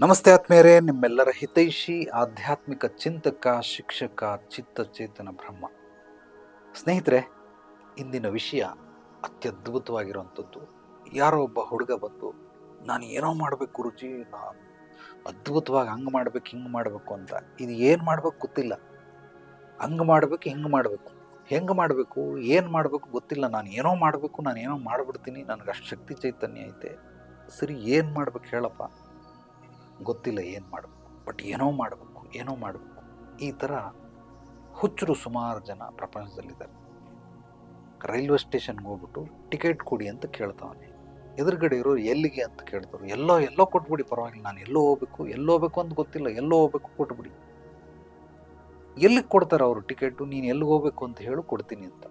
ನಮಸ್ತೆ ಆತ್ಮೀಯರೇ, ನಿಮ್ಮೆಲ್ಲರ ಹಿತೈಷಿ, ಆಧ್ಯಾತ್ಮಿಕ ಚಿಂತಕ, ಶಿಕ್ಷಕ, ಚಿತ್ತಚೇತನ ಬ್ರಹ್ಮ. ಸ್ನೇಹಿತರೆ, ಇಂದಿನ ವಿಷಯ ಅತ್ಯದ್ಭುತವಾಗಿರುವಂಥದ್ದು. ಯಾರೋ ಒಬ್ಬ ಹುಡುಗ ಬಂದು, ನಾನು ಏನೋ ಮಾಡಬೇಕು ರುಚಿ ನಾನು ಅದ್ಭುತವಾಗಿ ಹಂಗೆ ಮಾಡ್ಬೇಕು, ಹಿಂಗೆ ಮಾಡಬೇಕು ಅಂತ. ಇದು ಏನು ಮಾಡ್ಬೇಕು ಗೊತ್ತಿಲ್ಲ. ಹಂಗೆ ಮಾಡಬೇಕು, ಹಿಂಗೆ ಮಾಡಬೇಕು. ಹೆಂಗೆ ಮಾಡಬೇಕು, ಏನು ಮಾಡಬೇಕು ಗೊತ್ತಿಲ್ಲ. ನಾನು ಏನೋ ಮಾಡಬೇಕು, ನಾನು ಏನೋ ಮಾಡಿಬಿಡ್ತೀನಿ. ನನಗೆ ಅಷ್ಟು ಶಕ್ತಿ ಚೈತನ್ಯ ಐತೆ. ಸರಿ, ಏನು ಮಾಡ್ಬೇಕು ಹೇಳಪ್ಪ. ಗೊತ್ತಿಲ್ಲ ಏನು ಮಾಡಬೇಕು ಬಟ್ ಏನೋ ಮಾಡಬೇಕು ಏನೋ ಮಾಡಬೇಕು. ಈ ಥರ ಹುಚ್ಚರು ಸುಮಾರು ಜನ ಪ್ರಪಂಚದಲ್ಲಿದ್ದಾರೆ. ರೈಲ್ವೆ ಸ್ಟೇಷನ್ಗೆ ಹೋಗ್ಬಿಟ್ಟು ಟಿಕೆಟ್ ಕೊಡಿ ಅಂತ ಕೇಳ್ತಾವನೆ. ಎದುರುಗಡೆ ಇರೋರು ಎಲ್ಲಿಗೆ ಅಂತ ಕೇಳ್ತಾರೆ. ಎಲ್ಲೋ ಎಲ್ಲೋ ಕೊಟ್ಬಿಡಿ ಪರವಾಗಿಲ್ಲ, ನಾನು ಎಲ್ಲೋ ಹೋಗ್ಬೇಕು ಎಲ್ಲೋ ಹೋಗ್ಬೇಕು ಅಂತ ಗೊತ್ತಿಲ್ಲ, ಎಲ್ಲೋ ಹೋಗ್ಬೇಕು ಕೊಟ್ಬಿಡಿ. ಎಲ್ಲಿಗೆ ಕೊಡ್ತಾರೆ ಅವರು ಟಿಕೆಟು? ನೀನು ಎಲ್ಲಿಗೆ ಹೋಗ್ಬೇಕು ಅಂತ ಹೇಳು ಕೊಡ್ತೀನಿ ಅಂತ.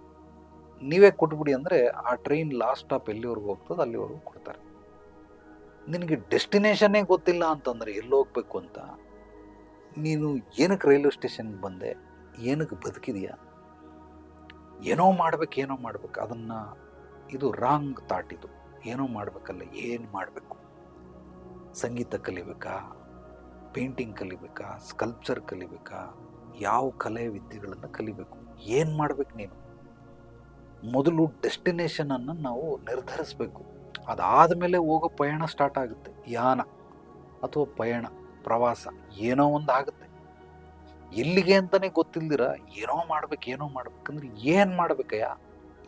ನೀವೇ ಕೊಟ್ಬಿಡಿ ಅಂದರೆ ಆ ಟ್ರೈನ್ ಲಾಸ್ಟ್ ಸ್ಟಾಪ್ ಎಲ್ಲಿವರೆಗೂ ಹೋಗ್ತದೆ ಅಲ್ಲಿವರೆಗೂ ಕೊಡ್ತಾರೆ. ನಿನಗೆ ಡೆಸ್ಟಿನೇಷನ್ನೇ ಗೊತ್ತಿಲ್ಲ ಅಂತಂದರೆ ಎಲ್ಲಿ ಹೋಗ್ಬೇಕು ಅಂತ? ನೀನು ಏನಕ್ಕೆ ರೈಲ್ವೆ ಸ್ಟೇಷನ್ಗೆ ಬಂದೆ? ಏನಕ್ಕೆ ಬದುಕಿದೆಯಾ? ಏನೋ ಮಾಡ್ಬೇಕು ಏನೋ ಮಾಡ್ಬೇಕು. ಅದನ್ನು ಇದು ರಾಂಗ್ ಥಾಟ್ ಇದು. ಏನೋ ಮಾಡಬೇಕಲ್ಲ, ಏನು ಮಾಡಬೇಕು? ಸಂಗೀತ ಕಲಿಬೇಕಾ? ಪೇಂಟಿಂಗ್ ಕಲಿಬೇಕಾ? ಸ್ಕಲ್ಪ್ಚರ್ ಕಲಿಬೇಕಾ? ಯಾವ ಕಲೆ ವಿದ್ಯೆಗಳನ್ನು ಕಲಿಬೇಕು? ಏನು ಮಾಡ್ಬೇಕು ನೀನು? ಮೊದಲು ಡೆಸ್ಟಿನೇಷನನ್ನು ನಾವು ನಿರ್ಧರಿಸಬೇಕು. ಅದಾದ ಮೇಲೆ ಹೋಗೋ ಪಯಣ ಸ್ಟಾರ್ಟ್ ಆಗುತ್ತೆ. ಯಾನ ಅಥವಾ ಪಯಣ, ಪ್ರವಾಸ, ಏನೋ ಒಂದು ಆಗುತ್ತೆ. ಎಲ್ಲಿಗೆ ಅಂತಲೇ ಗೊತ್ತಿಲ್ದಿರ ಏನೋ ಮಾಡ್ಬೇಕು, ಏನೋ ಮಾಡ್ಬೇಕಂದ್ರೆ ಏನು ಮಾಡ್ಬೇಕಯ್ಯ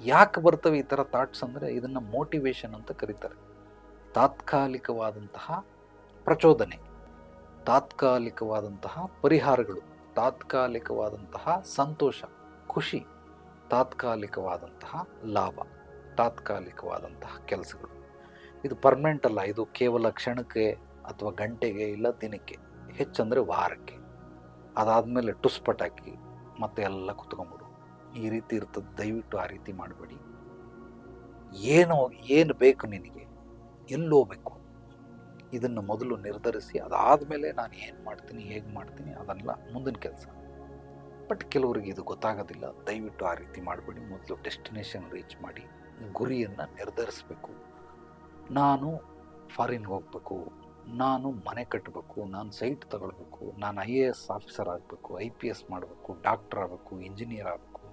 ಯಾಕೆ ಬರ್ತವೆ ಈ ಥರ ಥಾಟ್ಸ್ ಅಂದರೆ ಇದನ್ನು ಮೋಟಿವೇಶನ್ ಅಂತ ಕರೀತಾರೆ. ತಾತ್ಕಾಲಿಕವಾದಂತಹ ಪ್ರಚೋದನೆ, ತಾತ್ಕಾಲಿಕವಾದಂತಹ ಪರಿಹಾರಗಳು, ತಾತ್ಕಾಲಿಕವಾದಂತಹ ಸಂತೋಷ, ಖುಷಿ, ತಾತ್ಕಾಲಿಕವಾದಂತಹ ಲಾಭ, ತಾತ್ಕಾಲಿಕವಾದಂತಹ ಕೆಲಸಗಳು. ಇದು ಪರ್ಮನೆಂಟ್ ಅಲ್ಲ, ಇದು ಕೇವಲ ಕ್ಷಣಕ್ಕೆ ಅಥವಾ ಗಂಟೆಗೆ ಇಲ್ಲ ದಿನಕ್ಕೆ, ಹೆಚ್ಚಂದರೆ ವಾರಕ್ಕೆ. ಅದಾದಮೇಲೆ ಟುಸ್ ಪಟಾಕಿ ಮತ್ತೆ ಎಲ್ಲ ಕುತ್ಕೊಂಬಿಡು ಈ ರೀತಿ ಇರ್ತದೆ, ದಯವಿಟ್ಟು ಆ ರೀತಿ ಮಾಡಬೇಡಿ. ಏನೋ, ಏನು ಬೇಕು ನಿನಗೆ ಎಲ್ಲೋಗ್ಬೇಕು ಇದನ್ನು ಮೊದಲು ನಿರ್ಧರಿಸಿ, ಅದಾದಮೇಲೆ ನಾನು ಏನು ಮಾಡ್ತೀನಿ, ಹೇಗೆ ಮಾಡ್ತೀನಿ ಅದನ್ನೆಲ್ಲ ಮುಂದಿನ ಕೆಲಸ. ಬಟ್ ಕೆಲವರಿಗೆ ಇದು ಗೊತ್ತಾಗೋದಿಲ್ಲ, ದಯವಿಟ್ಟು ಆ ರೀತಿ ಮಾಡಬೇಡಿ. ಮೊದಲು ಡೆಸ್ಟಿನೇಷನ್ ರೀಚ್ ಮಾಡಿ, ಗುರಿಯನ್ನು ನಿರ್ಧರಿಸಬೇಕು. ನಾನು ಫಾರಿನ್ಗೆ ಹೋಗಬೇಕು, ನಾನು ಮನೆ ಕಟ್ಟಬೇಕು ನಾನು ಸೈಟ್ ತಗೊಳ್ಬೇಕು, ನಾನು ಐ ಎ ಎಸ್ ಆಫೀಸರ್ ಆಗಬೇಕು ಐ ಪಿ ಎಸ್ ಮಾಡಬೇಕು ಡಾಕ್ಟರ್ ಆಗಬೇಕು ಇಂಜಿನಿಯರ್ ಆಗಬೇಕು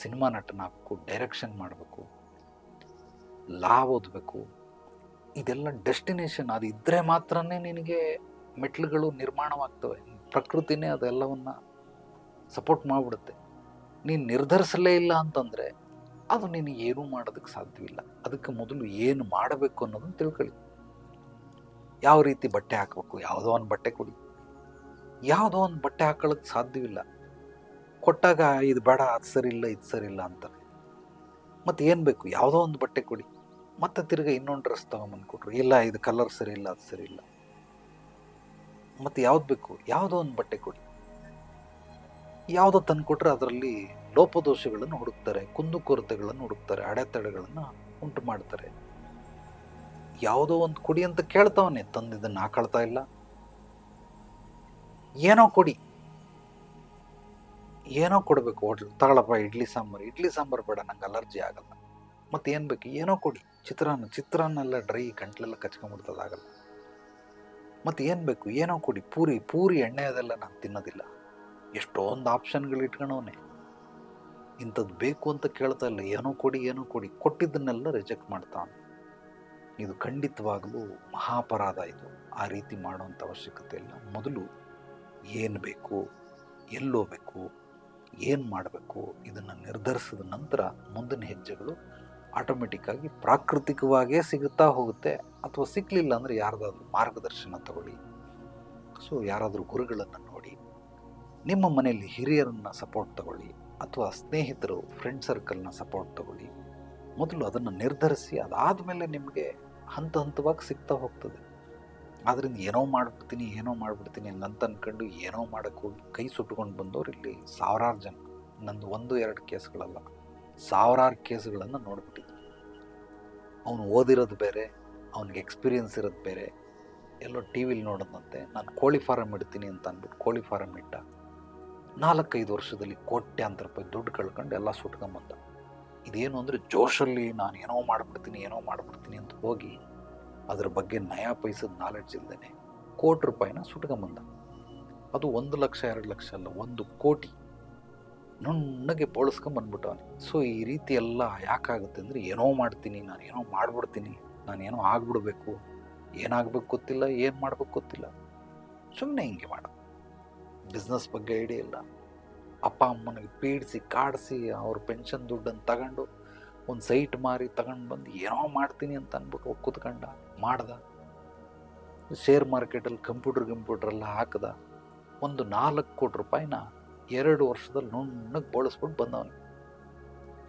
ಸಿನಿಮಾ ನಟನಾಗಬೇಕು ಡೈರೆಕ್ಷನ್ ಮಾಡಬೇಕು ಲಾ ಓದಬೇಕು, ಇದೆಲ್ಲ ಡೆಸ್ಟಿನೇಷನ್ ಅದು ಇದ್ದರೆ ಮಾತ್ರ ನಿನಗೆ ಮೆಟ್ಲುಗಳು ನಿರ್ಮಾಣವಾಗ್ತವೆ. ಪ್ರಕೃತಿನೇ ಅದೆಲ್ಲವನ್ನು ಸಪೋರ್ಟ್ ಮಾಡಿಬಿಡುತ್ತೆ. ನೀನು ನಿರ್ಧರಿಸಲೇ ಇಲ್ಲ ಅಂತಂದರೆ ಅದು ನಿನಗೆ ಏನೂ ಮಾಡೋದಕ್ಕೆ ಸಾಧ್ಯವಿಲ್ಲ. ಅದಕ್ಕೆ ಮೊದಲು ಏನು ಮಾಡಬೇಕು ಅನ್ನೋದನ್ನು ತಿಳ್ಕೊಳ್ಳಿ. ಯಾವ ರೀತಿ ಬಟ್ಟೆ ಹಾಕಬೇಕು? ಯಾವುದೋ ಒಂದು ಬಟ್ಟೆ ಕೊಡಿ. ಯಾವುದೋ ಒಂದು ಬಟ್ಟೆ ಹಾಕೊಳ್ಳೋಕ್ಕೆ ಸಾಧ್ಯವಿಲ್ಲ. ಕೊಟ್ಟಾಗ ಇದು ಬೇಡ, ಅದು ಇಲ್ಲ ಇದು ಇಲ್ಲ ಅಂತಾರೆ. ಮತ್ತು ಏನು ಬೇಕು? ಯಾವುದೋ ಒಂದು ಬಟ್ಟೆ ಕೊಡಿ. ಮತ್ತೆ ತಿರ್ಗಿ ಇನ್ನೊಂದು ಡ್ರೆಸ್ ತೊಗೊಂಬಂದು ಕೊಟ್ರು. ಇಲ್ಲ, ಇದು ಕಲರ್ ಸರಿ ಇಲ್ಲ ಅದು ಇಲ್ಲ ಮತ್ತು ಯಾವ್ದು ಬೇಕು? ಯಾವುದೋ ಒಂದು ಬಟ್ಟೆ ಕೊಡಿ. ಯಾವುದೋ ತಂದು ಕೊಟ್ಟರೆ ಅದರಲ್ಲಿ ಲೋಪದೋಷಗಳನ್ನು ಹುಡುಕ್ತಾರೆ ಕುಂದುಕೊರತೆಗಳನ್ನು ಹುಡುಕ್ತಾರೆ, ಅಡೆತಡೆಗಳನ್ನು ಉಂಟು ಮಾಡ್ತಾರೆ. ಯಾವುದೋ ಒಂದು ಕೊಡಿ ಅಂತ ಕೇಳ್ತಾವನೆ ತಂದಿದ್ದನ್ನು ಹಾಕಳ್ತಾ ಇಲ್ಲ. ಏನೋ ಕೊಡಿ. ಏನೋ ಕೊಡಬೇಕು ಹೋಟ್ಲ್ ತಗೊಳಪ್ಪ ಇಡ್ಲಿ ಸಾಂಬಾರು ಇಡ್ಲಿ ಸಾಂಬಾರು ಬೇಡ, ನಂಗೆ ಅಲರ್ಜಿ ಆಗಲ್ಲ. ಮತ್ತೆ ಏನು ಬೇಕು? ಏನೋ ಕೊಡಿ. ಚಿತ್ರಾನ್ನ ಚಿತ್ರಾನ್ನೆಲ್ಲ ಡ್ರೈ ಗಂಟ್ಲೆಲ್ಲ ಕಚ್ಕೊಂಡ್ಬಿಡ್ತದಾಗಲ್ಲ ಮತ್ತೆ ಏನು ಬೇಕು? ಏನೋ ಕೊಡಿ. ಪೂರಿ ಪೂರಿ ಎಣ್ಣೆ ಅದೆಲ್ಲ ನಾನು ತಿನ್ನೋದಿಲ್ಲ. ಎಷ್ಟೊಂದು ಆಪ್ಷನ್ಗಳು ಇಟ್ಕೊಂಡವನೆ ಇಂಥದ್ದು ಬೇಕು ಅಂತ ಕೇಳ್ತಾ ಇಲ್ಲ. ಏನೋ ಕೊಡಿ ಏನೋ ಕೊಡಿ. ಕೊಟ್ಟಿದ್ದನ್ನೆಲ್ಲ ರಿಜೆಕ್ಟ್ ಮಾಡ್ತಾನೆ. ಇದು ಖಂಡಿತವಾಗಲೂ ಮಹಾಪರಾಧ ಇದು. ಆ ರೀತಿ ಮಾಡುವಂಥ ಅವಶ್ಯಕತೆ ಇಲ್ಲ. ಮೊದಲು ಏನು ಬೇಕು ಎಲ್ಲೋಬೇಕು ಏನು ಮಾಡಬೇಕು ಇದನ್ನು ನಿರ್ಧರಿಸಿದ ನಂತರ ಮುಂದಿನ ಹೆಜ್ಜೆಗಳು ಆಟೋಮೆಟಿಕ್ಕಾಗಿ ಪ್ರಾಕೃತಿಕವಾಗೇ ಸಿಗುತ್ತಾ ಹೋಗುತ್ತೆ. ಅಥವಾ ಸಿಕ್ಕಲಿಲ್ಲ ಅಂದರೆ ಯಾರ್ದಾದ್ರೂ ಮಾರ್ಗದರ್ಶನ ತಗೊಳ್ಳಿ. ಸೊ ಯಾರಾದರೂ ಗುರುಗಳನ್ನು ನೋಡಿ, ನಿಮ್ಮ ಮನೆಯಲ್ಲಿ ಹಿರಿಯರನ್ನು ಸಪೋರ್ಟ್ ತಗೊಳ್ಳಿ. ಅಥವಾ ಸ್ನೇಹಿತರು ಫ್ರೆಂಡ್ ಸರ್ಕಲ್ನ ಸಪೋರ್ಟ್ ತಗೊಳ್ಳಿ. ಮೊದಲು ಅದನ್ನು ನಿರ್ಧರಿಸಿ, ಅದಾದಮೇಲೆ ನಿಮಗೆ ಹಂತ ಹಂತವಾಗಿ ಸಿಗ್ತಾ ಹೋಗ್ತದೆ. ಆದ್ದರಿಂದ ಏನೋ ಮಾಡಿಬಿಡ್ತೀನಿ ಏನೋ ಮಾಡಿಬಿಡ್ತೀನಿ ಅಂತ ಅಂದ್ಕೊಂಡು ಏನೋ ಮಾಡೋಕ್ಕೆ ಹೋಗಿ ಕೈ ಸುಟ್ಕೊಂಡು ಬಂದವರು ಇಲ್ಲಿ ಸಾವಿರಾರು ಜನ. ನಂದು ಒಂದು, ಎರಡು ಕೇಸ್ಗಳಲ್ಲ, ಸಾವಿರಾರು ಕೇಸ್ಗಳನ್ನು ನೋಡ್ಬಿಟ್ಟಿದ್ದೆ ಅವನು ಓದಿರೋದು ಬೇರೆ, ಅವನಿಗೆ ಎಕ್ಸ್ಪೀರಿಯನ್ಸ್ ಇರೋದು ಬೇರೆ, ಎಲ್ಲೋ ಟಿ ವಿಲಿ ನೋಡೋದಂತೆ, ನಾನು ಕೋಳಿ ಫಾರಮ್ ಇಡ್ತೀನಿ ಅಂತ ಅಂದ್ಬಿಟ್ಟು ಕೋಳಿ ಫಾರಮ್ ಇಟ್ಟ. ನಾಲ್ಕೈದು ವರ್ಷದಲ್ಲಿ ಕೋಟ್ಯಾಂತರ ರೂಪಾಯಿ ದುಡ್ಡು ಕಳ್ಕೊಂಡು ಎಲ್ಲ ಸುಟ್ಕೊಂಬಂದ. ಇದೇನು ಅಂದರೆ ಜೋಶಲ್ಲಿ ನಾನು ಏನೋ ಮಾಡಿಬಿಡ್ತೀನಿ ಏನೋ ಮಾಡಿಬಿಡ್ತೀನಿ ಅಂತ ಹೋಗಿ ಅದರ ಬಗ್ಗೆ ನಯಾ ಪೈಸದ ನಾಲೆಡ್ಜ್ ಇಲ್ಲದೇ ಕೋಟಿ ರೂಪಾಯಿನ ಸುಟ್ಕೊಂಬಂದ. ಅದು ಒಂದು ಲಕ್ಷ, ಎರಡು ಲಕ್ಷ ಅಲ್ಲ, ಒಂದು ಕೋಟಿ ನುಣ್ಣಗೆ ಬೋಳಿಸ್ಕೊಂಬಂದ್ಬಿಟ್ಟವನೆ ಸೊ ಈ ರೀತಿ ಎಲ್ಲ ಯಾಕಾಗುತ್ತೆ ಅಂದರೆ ಏನೋ ಮಾಡ್ತೀನಿ, ನಾನು ಏನೋ ಮಾಡಿಬಿಡ್ತೀನಿ, ನಾನು ಏನೋ ಆಗ್ಬಿಡ್ಬೇಕು, ಏನಾಗಬೇಕು ಗೊತ್ತಿಲ್ಲ, ಏನು ಮಾಡ್ಬೇಕು ಗೊತ್ತಿಲ್ಲ. ಸುಮ್ಮನೆ ಹಿಂಗೆ ಮಾಡ. ಬಿಸ್ನೆಸ್ ಬಗ್ಗೆ ಐಡಿಯಾ ಇಲ್ಲ. ಅಪ್ಪ ಅಮ್ಮನಿಗೆ ಪೀಡಿಸಿ, ಕಾಡಿಸಿ, ಅವ್ರ ಪೆನ್ಷನ್ ದುಡ್ಡನ್ನು ತಗೊಂಡು ಒಂದು ಸೈಟ್ ಮಾರಿ ತಗೊಂಡು ಬಂದು ಏನೋ ಮಾಡ್ತೀನಿ ಅಂತ ಅಂದ್ಬಿಟ್ಟು ಕೂತ್ಕೊಂಡ ಮಾಡ್ದ. ಶೇರ್ ಮಾರ್ಕೆಟಲ್ಲಿ ಕಂಪ್ಯೂಟರ್ ಕಂಪ್ಯೂಟರ್ ಎಲ್ಲ ಹಾಕ್ದ. ಒಂದು ನಾಲ್ಕು ಕೋಟಿ ರೂಪಾಯಿನ ಎರಡು ವರ್ಷದಲ್ಲಿ ನುಣ್ಣಗೆ ಬಳಸ್ಬಿಟ್ಟು ಬಂದವನು.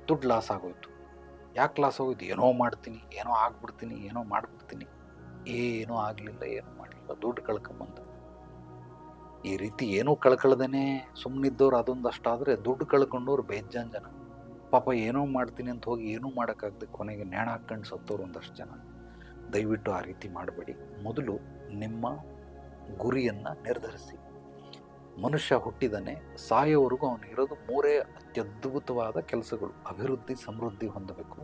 ದುಡ್ಡು ಲಾಸ್ ಆಗೋಯ್ತು. ಯಾಕೆ ಲಾಸ್ ಆಗೋಯ್ತು? ಏನೋ ಮಾಡ್ತೀನಿ, ಏನೋ ಆಗ್ಬಿಡ್ತೀನಿ, ಏನೋ ಮಾಡ್ಬಿಡ್ತೀನಿ. ಏನೂ ಆಗಲಿಲ್ಲ, ಏನೂ ಮಾಡಲಿಲ್ಲ. ದುಡ್ಡು ಕಳ್ಕೊಂಬಂದ ಈ ರೀತಿ ಏನೂ ಕಳ್ಕೊಳ್ದೇ ಸುಮ್ಮನಿದ್ದವ್ರು ಅದೊಂದಷ್ಟಾದರೆ ದುಡ್ಡು ಕಳ್ಕೊಂಡವ್ರು ಬೇಜಾನ್ ಜನ. ಪಾಪ ಏನೋ ಮಾಡ್ತೀನಿ ಅಂತ ಹೋಗಿ ಏನೂ ಮಾಡೋಕ್ಕಾಗದೆ ಕೊನೆಗೆ ನೇಣ ಹಾಕ್ಕೊಂಡು ಸತ್ತೋರು ಒಂದಷ್ಟು ಜನ. ದಯವಿಟ್ಟು ಆ ರೀತಿ ಮಾಡಬೇಡಿ. ಮೊದಲು ನಿಮ್ಮ ಗುರಿಯನ್ನು ನಿರ್ಧರಿಸಿ. ಮನುಷ್ಯ ಹುಟ್ಟಿದನೆ, ಸಾಯೋವರೆಗೂ ಅವನಿಗಿರೋದು ಮೂರೇ ಅತ್ಯದ್ಭುತವಾದ ಕೆಲಸಗಳು. ಅಭಿವೃದ್ಧಿ, ಸಮೃದ್ಧಿ ಹೊಂದಬೇಕು.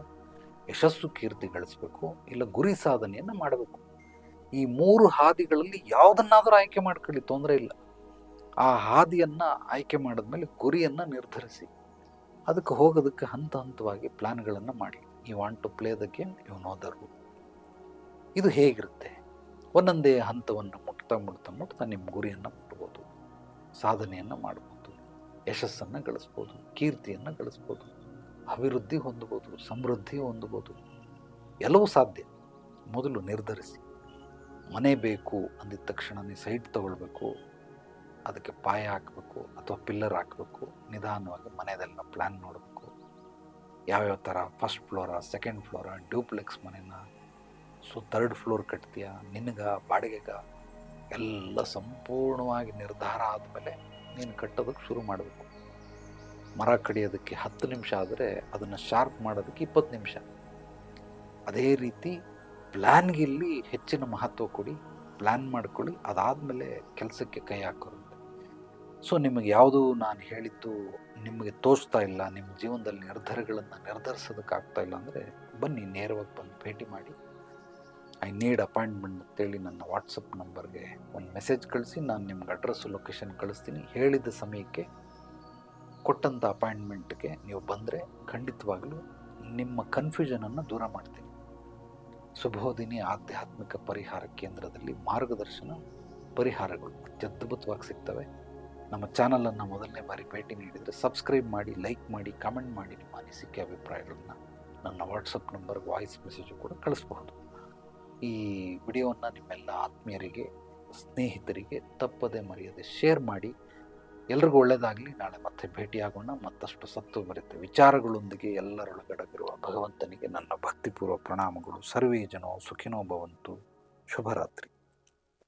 ಯಶಸ್ಸು ಕೀರ್ತಿ ಗಳಿಸಬೇಕು. ಇಲ್ಲ ಗುರಿ ಸಾಧನೆಯನ್ನು ಮಾಡಬೇಕು. ಈ ಮೂರು ಹಾದಿಗಳಲ್ಲಿ ಯಾವುದನ್ನಾದರೂ ಆಯ್ಕೆ ಮಾಡ್ಕೊಳ್ಳಿ, ತೊಂದರೆ ಇಲ್ಲ. ಆ ಹಾದಿಯನ್ನು ಆಯ್ಕೆ ಮಾಡಿದ್ಮೇಲೆ ಗುರಿಯನ್ನು ನಿರ್ಧರಿಸಿ. ಅದಕ್ಕೆ ಹೋಗೋದಕ್ಕೆ ಹಂತ ಹಂತವಾಗಿ ಪ್ಲ್ಯಾನ್ಗಳನ್ನು ಮಾಡಿ. You want to play the game you know the rule ಇದು ಹೇಗಿರುತ್ತೆ? ಒಂದೊಂದೇ ಹಂತವನ್ನು ಮುಟ್ತಾ ಮುಟ್ತಾ ಮುಟ್ತಾ ನಿಮ್ಮ ಗುರಿಯನ್ನು ಮುಟ್ಬೋದು. ಸಾಧನೆಯನ್ನು ಮಾಡ್ಬೋದು. ಯಶಸ್ಸನ್ನು ಗಳಿಸ್ಬೋದು. ಕೀರ್ತಿಯನ್ನು ಗಳಿಸ್ಬೋದು. ಅಭಿವೃದ್ಧಿ ಹೊಂದ್ಬೋದು. ಸಮೃದ್ಧಿ ಹೊಂದ್ಬೋದು. ಎಲ್ಲವೂ ಸಾಧ್ಯ. ಮೊದಲು ನಿರ್ಧರಿಸಿ. ಮನೆ ಬೇಕು ಅಂದಿದ ತಕ್ಷಣನೇ ಸೈಟ್ ತಗೊಳ್ಬೇಕು. ಅದಕ್ಕೆ ಪಾಯ ಹಾಕಬೇಕು ಅಥವಾ ಪಿಲ್ಲರ್ ಹಾಕಬೇಕು. ನಿಧಾನವಾಗಿ ಮನೆಯದೆಲ್ಲ ಪ್ಲ್ಯಾನ್ ನೋಡಬೇಕು. ಯಾವ್ಯಾವ ಥರ ಫಸ್ಟ್ ಫ್ಲೋರಾ ಸೆಕೆಂಡ್ ಫ್ಲೋರಾ ಡ್ಯೂಪ್ಲೆಕ್ಸ್ ಮನೆನ. ಸೊ ತರ್ಡ್ ಫ್ಲೋರ್ ಕಟ್ತೀಯ? ನಿನಗ, ಬಾಡಿಗೆಗ ಎಲ್ಲ ಸಂಪೂರ್ಣವಾಗಿ ನಿರ್ಧಾರ ಆದಮೇಲೆ ನೀನು ಕಟ್ಟೋದಕ್ಕೆ ಶುರು ಮಾಡಬೇಕು. ಮರ ಕಡಿಯೋದಕ್ಕೆ ಹತ್ತು ನಿಮಿಷ ಆದರೆ ಅದನ್ನು ಶಾರ್ಪ್ ಮಾಡೋದಕ್ಕೆ ಇಪ್ಪತ್ತು ನಿಮಿಷ. ಅದೇ ರೀತಿ ಪ್ಲ್ಯಾನ್ಗಿಲ್ಲಿ ಹೆಚ್ಚಿನ ಮಹತ್ವ ಕೊಡಿ. ಪ್ಲ್ಯಾನ್ ಮಾಡ್ಕೊಳ್ಳಿ. ಅದಾದಮೇಲೆ ಕೆಲಸಕ್ಕೆ ಕೈ ಹಾಕೋರಂತೆ ಸೊ ನಿಮಗೆ ಯಾವುದು ನಾನು ಹೇಳಿದ್ದು ನಿಮಗೆ ತೋಚ್ತಾ ಇಲ್ಲ, ನಿಮ್ಮ ಜೀವನದಲ್ಲಿ ನಿರ್ಧಾರಗಳನ್ನು ನಿರ್ಧರಿಸೋದಕ್ಕಾಗ್ತಾ ಇಲ್ಲ ಅಂದರೆ ಬನ್ನಿ ನೇರವಾಗಿ ಬಂದು ಭೇಟಿ ಮಾಡಿ. ಐ ನೀಡ್ ಅಪಾಯಿಂಟ್ಮೆಂಟ್ ಅಂತೇಳಿ ನನ್ನ ವಾಟ್ಸಪ್ ನಂಬರ್ಗೆ ಒಂದು ಮೆಸೇಜ್ ಕಳಿಸಿ, ನಾನು ನಿಮ್ಗೆ ಅಡ್ರೆಸ್ ಲೊಕೇಶನ್ ಕಳಿಸ್ತೀನಿ. ಹೇಳಿದ ಸಮಯಕ್ಕೆ ಕೊಟ್ಟಂಥ ಅಪಾಯಿಂಟ್ಮೆಂಟ್ಗೆ ನೀವು ಬಂದರೆ ಖಂಡಿತವಾಗಲೂ ನಿಮ್ಮ ಕನ್ಫ್ಯೂಷನನ್ನು ದೂರ ಮಾಡ್ತೀನಿ. ಶುಭೋದಿನಿ ಆಧ್ಯಾತ್ಮಿಕ ಪರಿಹಾರ ಕೇಂದ್ರದಲ್ಲಿ ಮಾರ್ಗದರ್ಶನ, ಪರಿಹಾರಗಳು ಅತ್ಯದ್ಭುತವಾಗಿ ಸಿಗ್ತವೆ. ನಮ್ಮ ಚಾನಲನ್ನು ಮೊದಲನೇ ಬಾರಿ ಭೇಟಿ ನೀಡಿದರೆ ಸಬ್ಸ್ಕ್ರೈಬ್ ಮಾಡಿ, ಲೈಕ್ ಮಾಡಿ, ಕಮೆಂಟ್ ಮಾಡಿ ನಿಮ್ಮ ಅನಿಸಿಕೆ, ಅಭಿಪ್ರಾಯಗಳನ್ನು ನನ್ನ ವಾಟ್ಸಪ್ ನಂಬರ್ಗೆ ವಾಯ್ಸ್ ಮೆಸೇಜು ಕೂಡ ಕಳಿಸ್ಬಹುದು. ಈ ವಿಡಿಯೋವನ್ನು ನಿಮ್ಮೆಲ್ಲ ಆತ್ಮೀಯರಿಗೆ, ಸ್ನೇಹಿತರಿಗೆ ತಪ್ಪದೆ ಮರೆಯದೆ ಶೇರ್ ಮಾಡಿ. ಎಲ್ರಿಗೂ ಒಳ್ಳೆಯದಾಗಲಿ ನಾಳೆ ಮತ್ತೆ ಭೇಟಿಯಾಗೋಣ. ಮತ್ತಷ್ಟು ಸತ್ತು ಬರುತ್ತೆ ವಿಚಾರಗಳೊಂದಿಗೆ ಎಲ್ಲರೊಳಗಡಗಿರುವ ಭಗವಂತನಿಗೆ ನನ್ನ ಭಕ್ತಿಪೂರ್ವ ಪ್ರಣಾಮಗಳು. ಸರ್ವೇ ಜನೋ ಸುಖಿನೋ ಭವಂತು. ಶುಭರಾತ್ರಿ.